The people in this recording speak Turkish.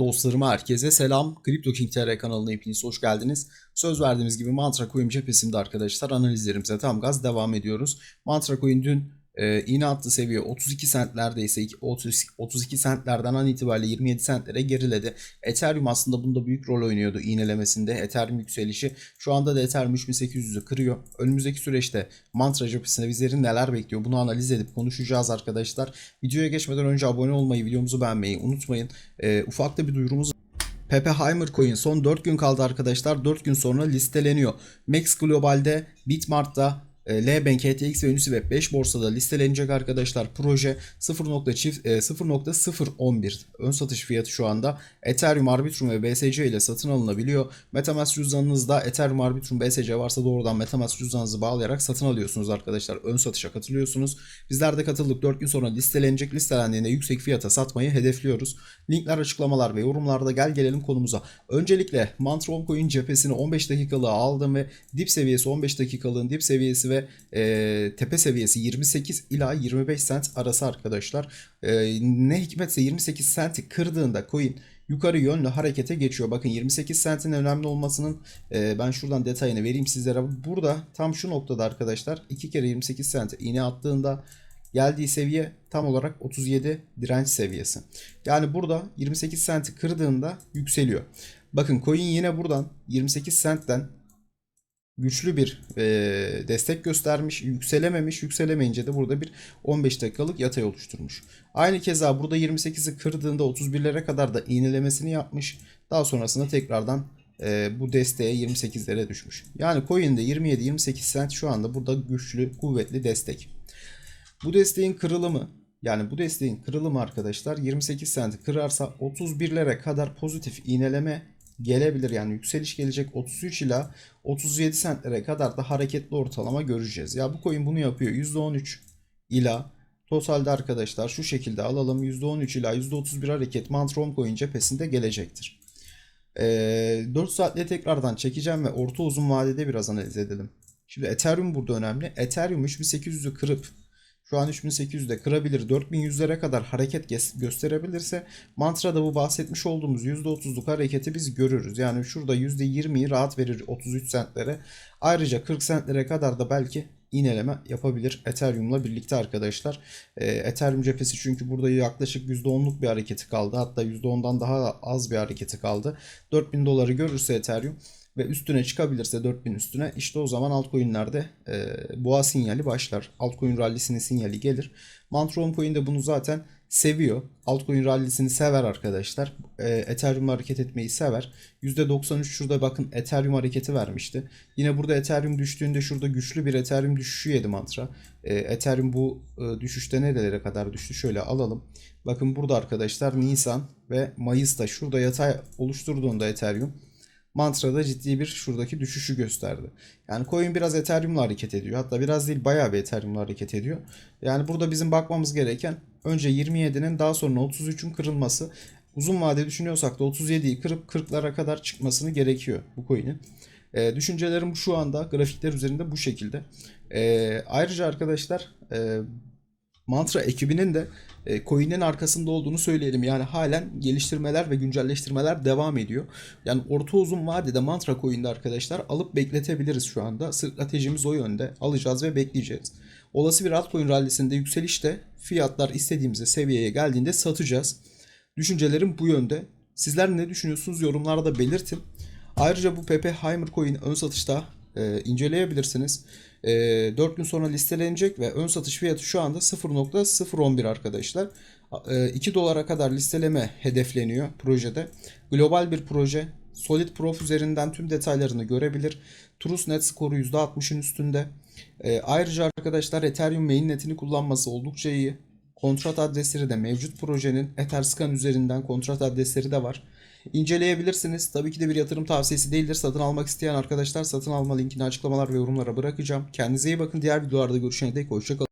Dostlarıma herkese selam. Crypto King TR kanalına hepiniz hoş geldiniz. Söz verdiğimiz gibi Mantra Coin cephesinde arkadaşlar analizlerimize tam gaz devam ediyoruz. Mantra Coin dün e, iğne attı seviye 32 centlerdeyse 30, 32 centlerden an itibariyle 27 centlere geriledi. Ethereum aslında bunda büyük rol oynuyordu iğnelemesinde. Ethereum yükselişi şu anda da Ethereum 3800'ü kırıyor. Önümüzdeki süreçte Mantra cephesinde bizleri neler bekliyor bunu analiz edip konuşacağız arkadaşlar. Videoya geçmeden önce abone olmayı, videomuzu beğenmeyi unutmayın. E, ufak da bir duyurumuz Pepe Heimer Coin son 4 gün kaldı arkadaşlar. 4 gün sonra listeleniyor. Max Global'de, Bitmart'ta, e, Lbank, HTX ve Uniswap 5 borsada listelenecek arkadaşlar. Proje 0.011 ön satış fiyatı şu anda. Ethereum, Arbitrum ve BSC ile satın alınabiliyor. Metamask cüzdanınızda Ethereum, Arbitrum, BSC varsa doğrudan Metamask cüzdanınızı bağlayarak satın alıyorsunuz arkadaşlar. Ön satışa katılıyorsunuz. Bizler de katıldık. 4 gün sonra listelenecek. Listelendiğinde yüksek fiyata satmayı hedefliyoruz. Linkler açıklamalar ve yorumlarda gel gelelim konumuza. Öncelikle Mantron Coin cephesini 15 dakikalığa aldım ve dip seviyesi 15 dakikalığın dip seviyesi ve e, tepe seviyesi 28 ila 25 cent arası arkadaşlar. E, ne hikmetse 28 centi kırdığında coin yukarı yönlü harekete geçiyor. Bakın 28 centin önemli olmasının e, ben şuradan detayını vereyim sizlere. Burada tam şu noktada arkadaşlar 2 kere 28 cent iğne attığında geldiği seviye tam olarak 37 direnç seviyesi. Yani burada 28 centi kırdığında yükseliyor. Bakın coin yine buradan 28 centten güçlü bir e, destek göstermiş, yükselememiş, yükselemeyince de burada bir 15 dakikalık yatay oluşturmuş. Aynı keza burada 28'i kırdığında 31'lere kadar da iğnelemesini yapmış. Daha sonrasında tekrardan e, bu desteğe 28'lere düşmüş. Yani coin'de 27-28 cent şu anda burada güçlü, kuvvetli destek. Bu desteğin kırılımı yani bu desteğin kırılımı arkadaşlar 28 cent kırarsa 31'lere kadar pozitif iğneleme gelebilir. Yani yükseliş gelecek 33 ila 37 centlere kadar da hareketli ortalama göreceğiz. Ya bu coin bunu yapıyor. %13 ila totalde arkadaşlar şu şekilde alalım. %13 ila %31 hareket Mantron coin cephesinde gelecektir. Ee, 4 saatle tekrardan çekeceğim ve orta uzun vadede biraz analiz edelim. Şimdi Ethereum burada önemli. Ethereum 3800'ü kırıp şu an 3800'de kırabilir. 4100'lere kadar hareket gösterebilirse Mantra'da bu bahsetmiş olduğumuz %30'luk hareketi biz görürüz. Yani şurada %20'yi rahat verir 33 centlere. Ayrıca 40 centlere kadar da belki iğneleme yapabilir Ethereum'la birlikte arkadaşlar. Ee, Ethereum cephesi çünkü burada yaklaşık %10'luk bir hareketi kaldı. Hatta %10'dan daha az bir hareketi kaldı. 4000 doları görürse Ethereum ve üstüne çıkabilirse 4000 üstüne işte o zaman altcoin'lerde e, boğa sinyali başlar. Altcoin rallisinin sinyali gelir. Mantron Coin de bunu zaten seviyor. Altcoin rallisini sever arkadaşlar. E, Ethereum hareket etmeyi sever. %93 şurada bakın Ethereum hareketi vermişti. Yine burada Ethereum düştüğünde şurada güçlü bir Ethereum düşüşü yedi mantra. E, Ethereum bu e, düşüşte nerelere kadar düştü? Şöyle alalım. Bakın burada arkadaşlar Nisan ve Mayıs'ta şurada yatay oluşturduğunda Ethereum Mantra'da ciddi bir şuradaki düşüşü gösterdi. Yani coin biraz Ethereum'la hareket ediyor. Hatta biraz değil bayağı bir Ethereum'la hareket ediyor. Yani burada bizim bakmamız gereken önce 27'nin daha sonra 33'ün kırılması. Uzun vade düşünüyorsak da 37'yi kırıp 40'lara kadar çıkmasını gerekiyor bu coin'in. E, düşüncelerim şu anda grafikler üzerinde bu şekilde. E, ayrıca arkadaşlar e, Mantra ekibinin de e, coin'in arkasında olduğunu söyleyelim. Yani halen geliştirmeler ve güncelleştirmeler devam ediyor. Yani orta uzun vadede Mantra coin'de arkadaşlar alıp bekletebiliriz şu anda. Stratejimiz o yönde. Alacağız ve bekleyeceğiz. Olası bir altcoin rallisinde yükselişte fiyatlar istediğimiz seviyeye geldiğinde satacağız. Düşüncelerim bu yönde. Sizler ne düşünüyorsunuz yorumlarda belirtin. Ayrıca bu PP Heimer coin ön satışta e, inceleyebilirsiniz. E, 4 gün sonra listelenecek ve ön satış fiyatı şu anda 0.011 arkadaşlar. E, 2 dolara kadar listeleme hedefleniyor projede. Global bir proje. Solid Prof üzerinden tüm detaylarını görebilir. Trust Net skoru %60'ın üstünde. E, ayrıca arkadaşlar Ethereum mainnetini kullanması oldukça iyi. Kontrat adresleri de mevcut projenin Etherscan üzerinden kontrat adresleri de var. İnceleyebilirsiniz. Tabii ki de bir yatırım tavsiyesi değildir. Satın almak isteyen arkadaşlar satın alma linkini açıklamalar ve yorumlara bırakacağım. Kendinize iyi bakın. Diğer videolarda görüşene dek hoşçakalın.